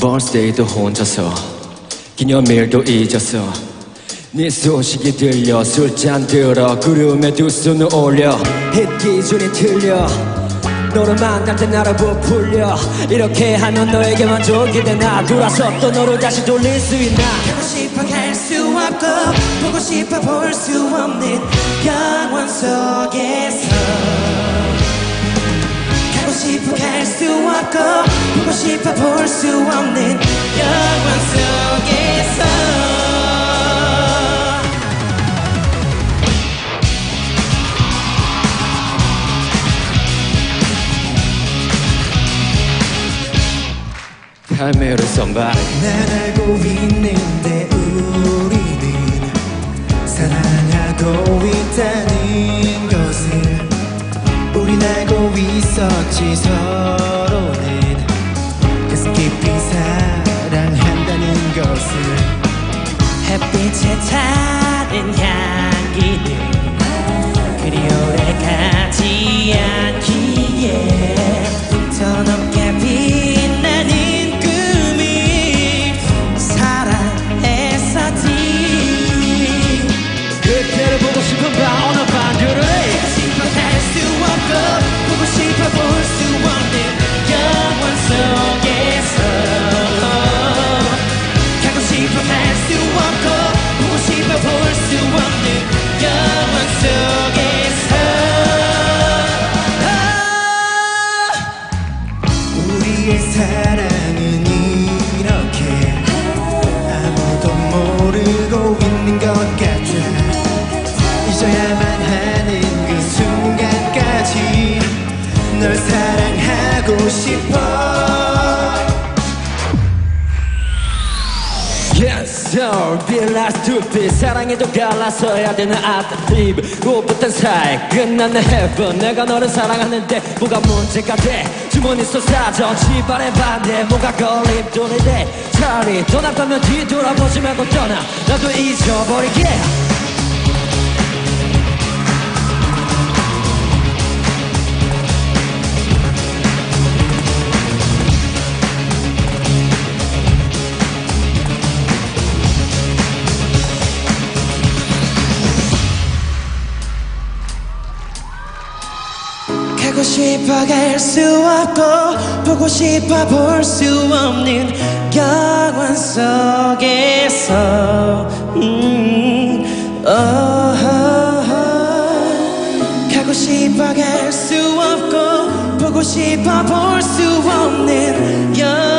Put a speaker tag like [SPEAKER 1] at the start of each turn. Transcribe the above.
[SPEAKER 1] birthday도 혼자서 기념일도 잊었어 네 소식이 들려 술잔 들어 구름에 두 손을 올려 힙 기준이 틀려 너를 만날 때 나를 부풀려 이렇게 하면 너에게만 좋게 되나 돌아서 또 너를 다시 돌릴 수 있나
[SPEAKER 2] 가고 싶어 갈 수 없고 보고 싶어 볼 수 없는 영원 속에 싶어 갈 수 없고 보고 싶어 볼 수 없는 영원 속에서.
[SPEAKER 1] 카메라 선발
[SPEAKER 2] 난 알고 있는데 우리는 사랑하고 있다는 우린 알고 있었지 서로는. 계속 깊이 사랑한다는 것을. 햇빛에 타는 향기는 그리 오래 가지 널 사랑하고 싶어.
[SPEAKER 1] Yes, sir, 빌라 스투피 사랑에도 갈라서야 되는 아트립. 꽃부터 사이 내 heaven. 내가 너를 사랑하는데 뭐가 문제가 돼? 주머니 쏟아져 집안의 반대. 뭐가 걸림돌이 돼? 차라리 떠나가면 뒤돌아보지 말고 떠나. 나도 잊어버리게
[SPEAKER 2] 가고 싶어 갈 수 없고 보고 싶어 볼 수 없는 영원 속에서 음. 가고 싶어 갈수 없고 보고 싶어 볼수 없는 속에서